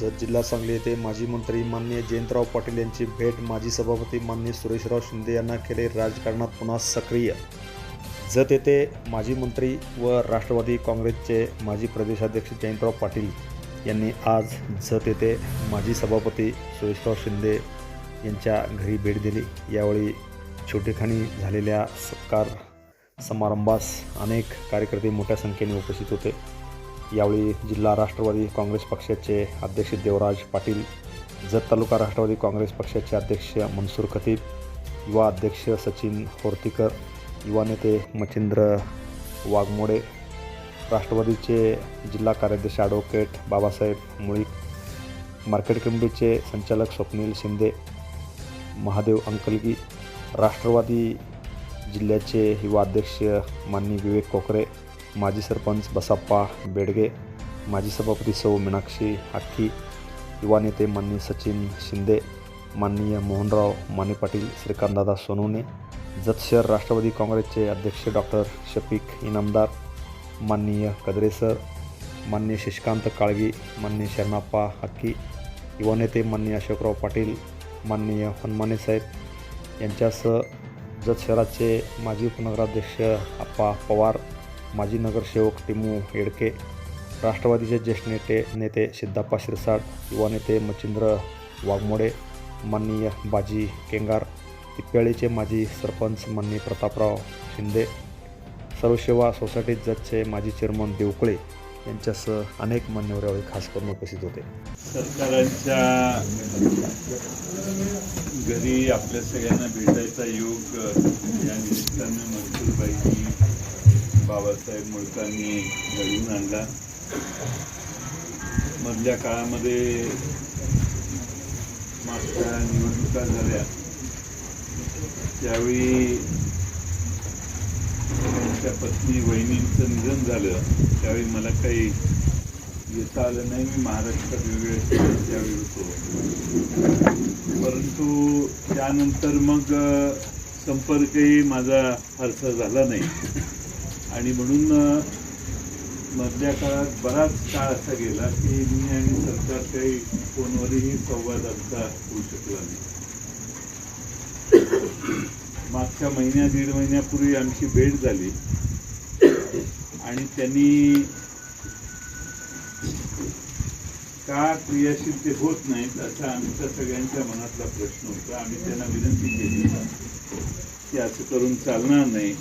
जत जिल्हा सांगली येथे माजी मंत्री मान्य जयंतराव पाटील यांची भेट माजी सभापती मान्य सुरेशराव शिंदे यांना केले राजकारणात पुन्हा सक्रिय. जत येथे माजी मंत्री व राष्ट्रवादी काँग्रेसचे माजी प्रदेशाध्यक्ष जयंतराव पाटील यांनी आज जत येथे माजी सभापती सुरेशराव शिंदे यांच्या घरी भेट दिली. यावेळी छोटेखानी झालेल्या सत्कार समारंभास अनेक कार्यकर्ते मोठ्या संख्येने उपस्थित होते. यावेळी जिल्हा राष्ट्रवादी काँग्रेस पक्षाचे अध्यक्ष देवराज पाटील जत तालुका राष्ट्रवादी काँग्रेस पक्षाचे अध्यक्ष मनसूर खतीब युवा अध्यक्ष सचिन होर्तीकर युवा नेते मच्छिंद्र वाघमोडे राष्ट्रवादीचे जिल्हा कार्याध्यक्ष ॲडव्होकेट बाबासाहेब मुळीक मार्केट कमिटीचे संचालक स्वप्नील शिंदे महादेव अंकलगी राष्ट्रवादी जिल्ह्याचे युवा अध्यक्ष माननी विवेक कोकरे माजी सरपंच बसाप्पा बेडगे माजी सभापती सौ मीनाक्षी हाक्की युवा नेते माननीय सचिन शिंदे माननीय मोहनराव माने पाटील श्रीकांतदादा सोनवणे जत शहर राष्ट्रवादी काँग्रेसचे अध्यक्ष डॉक्टर शफीक इनामदार माननीय कदरे सर माननीय शशिकांत काळगी माननीय शरणाप्पा हक्की युवा नेते माननीय अशोकराव पाटील माननीय हनुमाने साहेब यांच्यासह जत शहराचे माजी उपनगराध्यक्ष आप्पा पवार माजी नगरसेवक टिमू येडके राष्ट्रवादीचे ज्येष्ठ नेते नेते सिद्धाप्पा शिरसाट युवा नेते मच्छिंद्र वाघमोडे माननीय बाजी केंगार तिप्याळीचे माजी सरपंच माननीय प्रतापराव शिंदे सर्वसेवा सोसायटी जजचे माजी चेअरमन देवकळे यांच्यासह अनेक मान्यवर यावेळी खास करून उपस्थित होते. सरकारांच्या घरी आपल्या सगळ्यांना भेटायचा योग या निमित्तानं मंजूरबाई बाबासाहेब मुळकांनी घडवून आणला. मधल्या काळामध्ये मागच्या निवडणुका झाल्या. त्यावेळी त्यांच्या पत्नी वहिनींचं निधन झालं. त्यावेळी मला काही येता आलं नाही. मी महाराष्ट्रात वेगळे त्यावेळी होतो. परंतु त्यानंतर मग संपर्कही माझा फारसा झाला नाही. आणि म्हणून मधल्या काळात बराच काळ असा गेला की मी आणि सरकार काही फोनवरही संवाद आमचा होऊ शकला नाही. मागच्या महिन्या दीड महिन्यापूर्वी आमची भेट झाली. आणि त्यांनी का क्रियाशील ते होत नाहीत असा आमच्या सगळ्यांच्या मनातला प्रश्न होता. आम्ही त्यांना विनंती केली की असं करून चालणार नाही.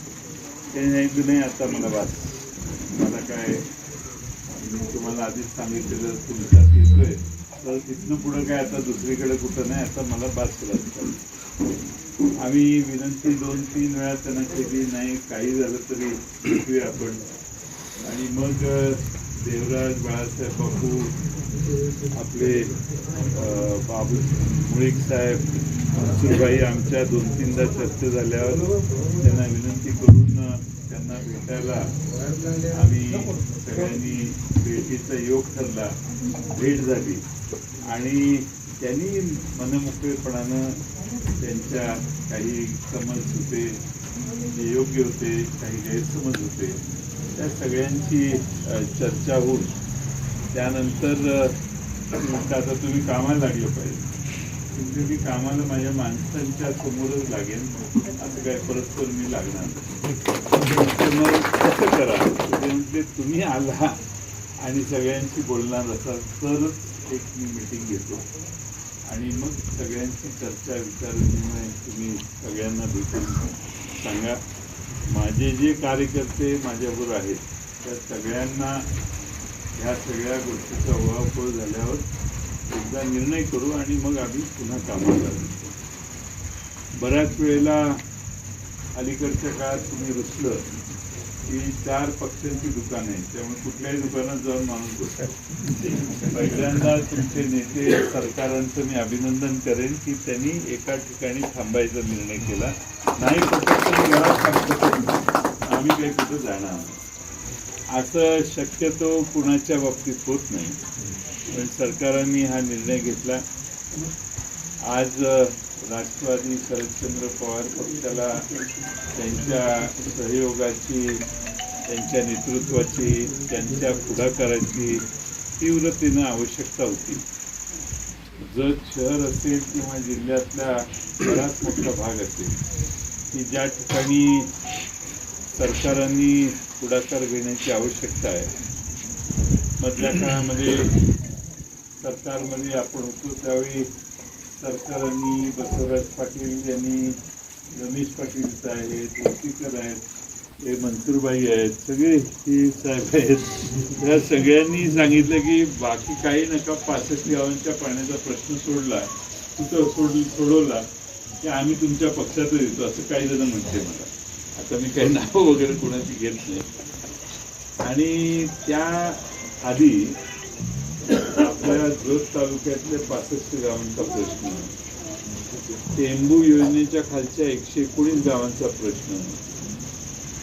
त्यांनी सांगितलं नाही आता मला वाच मला काय मी तुम्हाला आधीच सांगितलेलं तुमच्यात येतोय. तर तिथनं पुढं काय आता दुसरीकडे कुठं नाही आता मला बाद केला आम्ही विनंती दोन तीन वेळा त्यांना केली नाही काही झालं तरी भेटूया आपण. आणि मग देवराज बाळासाहेब बापू आपले बाबू मुळीक साहेब सुरबाई आमच्या दोन तीनदा चर्चा झाल्यावर त्यांना विनंती करून त्यांना भेटायला आम्ही सगळ्यांनी भेटीचा योग ठरला. भेट झाली. आणि त्यांनी मनमोकळेपणानं त्यांच्या काही समज होते जे योग्य होते काही गैरसमज होते त्या सगळ्यांची चर्चा होऊन त्यानंतर अ, आता तुम्ही कामाला लागलं पाहिजे. तुमचे मी कामाला माझ्या माणसांच्या समोरच लागेल असं काय परस्पर मी लागणार मग कसं करा? ते तुम्ही आला आणि सगळ्यांशी बोलणार असाल तरच एक मी मिटिंग घेतो. आणि मग सगळ्यांची चर्चा विचारविनिमय तुम्ही सगळ्यांना भेटून सांगा. माझे जे कार्यकर्ते माझ्याबरोबर आहेत त्या सगळ्यांना ह्या सगळ्या गोष्टीचा ओळखोळ झाल्यावर एकदा निर्णय करू आणि मग आम्ही पुन्हा कामाला लागतो बऱ्याच वेळेला अलीकडच्या काळात तुम्ही रुसलं की चार पक्षांची दुकान आहे त्यामुळे कुठल्याही दुकानात जाऊन माणूस बसतो. पहिल्यांदा तुमचे नेते सरकारांचं मी अभिनंदन करेन की त्यांनी एका ठिकाणी थांबायचा निर्णय केला. नाही कुठं घरात आम्ही काही कुठं जाणार असं शक्यतो कुणाच्या बाबतीत होत नाही. पण सरकारांनी हा निर्णय घेतला. आज राष्ट्रवादी शरदचंद्र पवार पक्षाला त्यांच्या सहयोगाची त्यांच्या नेतृत्वाची त्यांच्या पुढाकाराची तीव्रतेनं आवश्यकता होती. जत शहर असेल किंवा जिल्ह्यातला बराच मोठा भाग असेल की ज्या ठिकाणी सरकारांनी पुढाकार घेण्याची आवश्यकता आहे. मधल्या काळामध्ये सरकारमध्ये आपण होतो त्यावेळी सरकारांनी बसवराज पाटील यांनी रमेश पाटील साहेब वरतीकर आहेत हे मनसूरबाई आहेत सगळे हे साहेब आहेत. या सगळ्यांनी सांगितलं की बाकी काही नका पासष्ट गावांच्या पाण्याचा प्रश्न सोडला कुठं सोड सोडवला की आम्ही तुमच्या पक्षातच येतो असं काही जण म्हणते मला. आता मी काही नावं वगैरे कोणाची घेत नाही. आणि त्या आधी आपल्या जोत तालुक्यातल्या पासष्ट गावांचा प्रश्न. टेंबू योजनेच्या खालच्या एकशे एकोणीस गावांचा प्रश्न.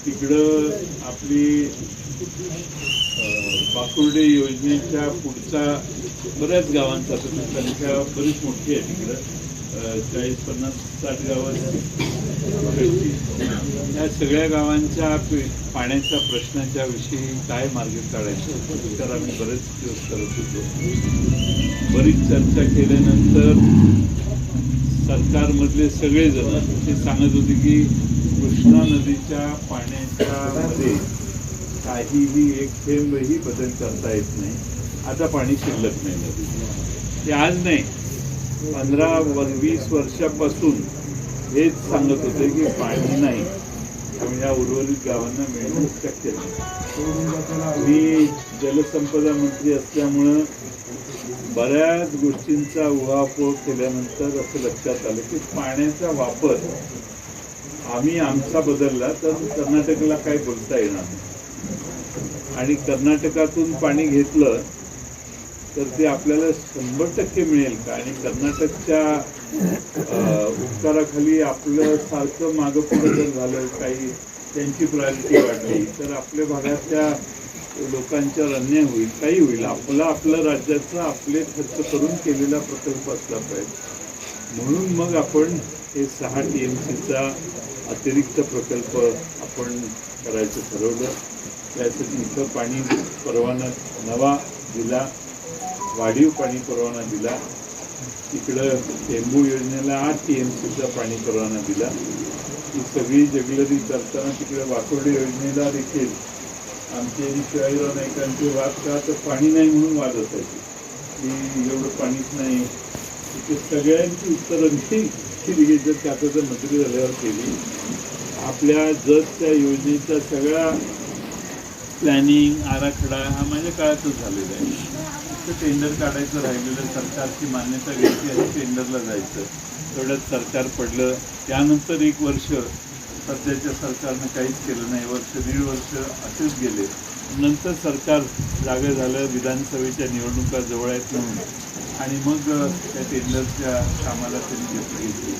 तिकडं आपली अं, बाकुर्डे योजनेच्या पुढचा बऱ्याच गावांचा तसं संख्या बरीच मोठी आहे तिकडं. चाळीस पन्नास साठ गावात या सगळ्या गावांच्या पाण्याच्या प्रश्नाच्या विषयी काय मार्ग काढायचे हा विचार आम्ही बरेच दिवस करत होतो. बरीच चर्चा केल्यानंतर सरकारमधले सगळेजण ते सांगत होते की कृष्णा नदीच्या पाण्याच्या मध्ये काहीही एक थेंबही बदल करता येत नाही. आता पाणी शिल्लक नाही ते आज नाही. पंधरा व- वीस वर्षापासून हेच सांगत होते की पाणी नाही. त्यामुळे या उर्वरित गावांना मिळणं शक्य नाही. मी जलसंपदा मंत्री असल्यामुळं बऱ्याच गोष्टींचा उहापोह केल्यानंतर असं लक्षात आलं की पाण्याचा वापर आम्ही आमचा बदलला तर कर्नाटकला काय बोलता येणार नाही. आणि कर्नाटकातून पाणी घेतलं तर ते आपल्याला शंभर टक्के मिळेल का? आणि कर्नाटकच्या उपकाराखाली आपलं सारखं मागं पुढं जर झालं काही त्यांची प्रायोरिटी वाढली तर आपल्या भागातल्या लोकांच्यावर अन्याय होईल काही होईल. आपला आपल्या राज्याचा आपले खर्च करून केलेला प्रकल्प असला पाहिजे. म्हणून मग आपण हे सहा टी एम सीचा अतिरिक्त प्रकल्प आपण करायचं ठरवलं. त्यासाठी इथं पाणी परवाना नवा दिला. वाढीव पाणी परवाना दिला. इकडं टेंबू योजनेला आठ टी एम सीचा पाणी परवाना दिला. ही सगळी जगलरी करताना तिकडे वाकोर्डे योजनेला देखील आमचे शिवाजीराव नाईकांचे वाद का तर पाणी नाही म्हणून वाद असायचे की एवढं पाणीच नाही. तिथे सगळ्यांची उत्तरं मी केली जर आता जर मंत्री झाल्यावर केली. आपल्या जतच्या योजनेचा सगळा प्लॅनिंग आराखडा हा माझ्या काळातच झालेला आहे. फक्त टेंडर काढायचं राहिलेलं सरकारची मान्यता घ्यायची आणि टेंडरला जायचं. तेवढ्यात सरकार पडलं. त्यानंतर एक वर्ष सध्याच्या सरकारनं काहीच केलं नाही. वर्ष दीड वर्ष असेच गेले. नंतर सरकार जागं झालं विधानसभेच्या निवडणुका जवळ आहेत म्हणून. आणि मग त्या टेंडरच्या कामाला त्यांनी घेतली घेतली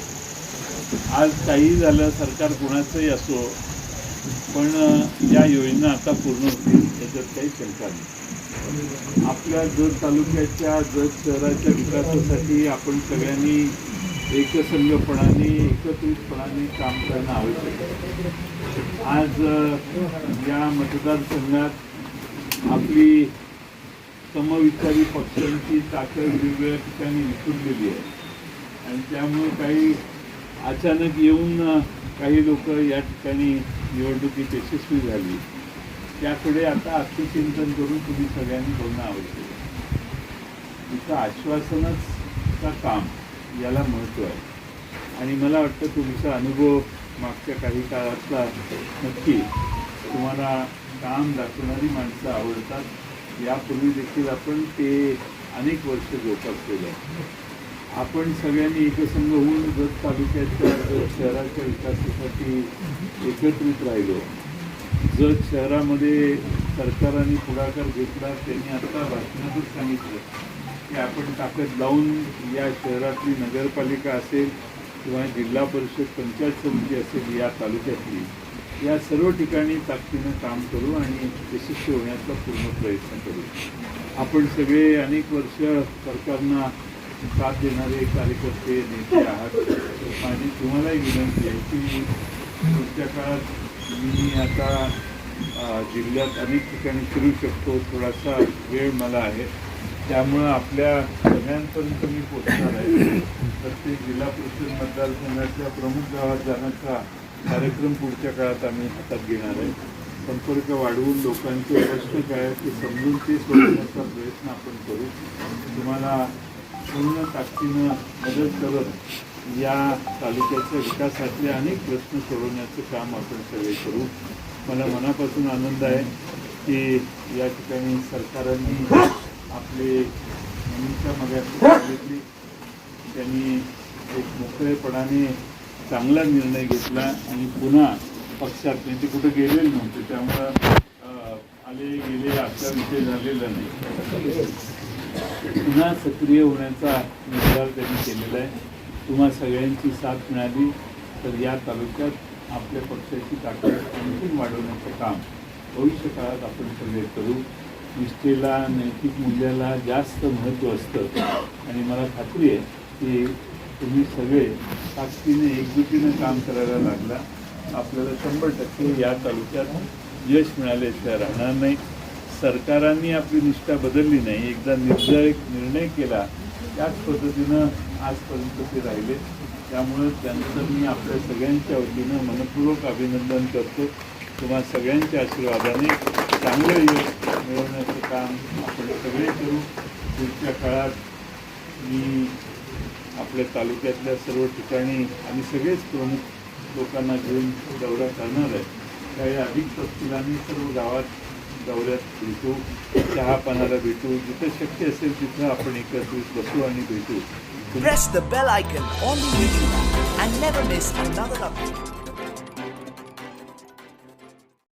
आज काही झालं सरकार कुणाचंही असो पण या योजना आता पूर्ण होतील. याच्यात काही शंका नाही. आपल्या जत तालुक्याच्या जत शहराच्या विकासासाठी आपण सगळ्यांनी एकसंघपणाने एकत्रितपणाने काम करणं आवश्यक आहे. आज या मतदारसंघात आपली समविचारी पक्षांची ताकद वेगवेगळ्या ठिकाणी विखुरलेली आहे. आणि त्यामुळे काही अचानक येऊन काही लोक या ठिकाणी निवडणुकीत यशस्वी झाली. त्याकडे आता अर्थचिंतन करून तुम्ही सगळ्यांनी बोलणं आवश्यक आहे. इथं आश्वासनच का काम याला महत्त्व आहे. आणि मला वाटतं तुमचा अनुभव मागच्या काही काळातला नक्की तुम्हाला काम दाखवणारी माणसं आवडतात. यापूर्वी देखील आपण ते अनेक वर्ष जोपासलेलं आहे आपण सगळ्यांनी एकसंघ होऊन जत तालुक्याच्या शहराच्या विकासासाठी एकत्रित राहिलो. जत शहरामध्ये सरकाराने पुढाकार घेतला त्यांनी आता भाषणातच सांगितलं की आपण ताकद लावून या शहरातली नगरपालिका असेल किंवा जिल्हा परिषद पंचायत समिती असेल या तालुक्यातली या सर्व ठिकाणी ताकदीनं काम करू आणि यशस्वी होण्याचा पूर्ण प्रयत्न करू. आपण सगळे अनेक वर्ष सरकारना साथ देणारे कार्यकर्ते नेते आहात. माझी तुम्हालाही विनंती आहे की पुढच्या काळात मी आता जिल्ह्यात अनेक ठिकाणी फिरू शकतो. थोडासा वेळ मला आहे. त्यामुळं आपल्या सगळ्यांपर्यंत मी पोचणार आहे. प्रत्येक जिल्हा परिषद मतदारसंघाच्या प्रमुख गावात जाण्याचा कार्यक्रम पुढच्या काळात आम्ही हातात घेणार आहे. संपर्क वाढवून लोकांचे प्रश्न काय आहेत ते समजून ते सोडवण्याचा प्रयत्न आपण करू. तुम्हाला पूर्ण ताकदीनं मदत करत या तालुक्याच्या विकासातले अनेक प्रश्न सोडवण्याचं काम आपण सगळे करू. मला मनापासून आनंद आहे की या ठिकाणी सरकारांनी आपले नेहमीच्या मगाशी सांगितली. त्यांनी एक मोकळेपणाने चांगला निर्णय घेतला आणि पुन्हा पक्षात म्हणजे कुठं गेलेले नव्हते त्यामुळं आले गेले असा विषय झालेला नाही. पुन्हा सक्रिय होण्याचा निर्धार त्यांनी केलेला आहे. तुम्हा सगळ्यांची साथ मिळाली तर या तालुक्यात आपल्या पक्षाची ताकद आणखी वाढवण्याचं काम भविष्य काळात आपण सगळे करू. निष्ठेला नैतिक मूल्याला जास्त महत्त्व असतं. आणि मला खात्री आहे की तुम्ही सगळे ताकदीने एकजुटीनं काम करायला लागला. आपल्याला शंभर टक्के या तालुक्यात यश मिळाल्याशिवाय राहणार नाही. सरकारांनी आपली निष्ठा बदलली नाही. एकदा निर्णय निर्णय केला त्याच पद्धतीनं आजपर्यंत ते राहिले. त्यामुळं त्यांचं मी आपल्या सगळ्यांच्या वतीनं मनपूर्वक अभिनंदन करतो. तुम्हा सगळ्यांच्या आशीर्वादाने चांगलं यश मिळवण्याचं काम आपण सगळे करू. पुढच्या काळात मी आपल्या तालुक्यातल्या सर्व ठिकाणी आणि सगळेच प्रमुख लोकांना घेऊन दौरा करणार आहे. काही अधिक तपशिलांनी सर्व गावात दौऱ्यात भेटू चहा पाण्याला भेटू जिथं शक्य असेल तिथं आपण एकत्रित बसू आणि भेटू Press the bell icon on the YouTube app and never miss another update.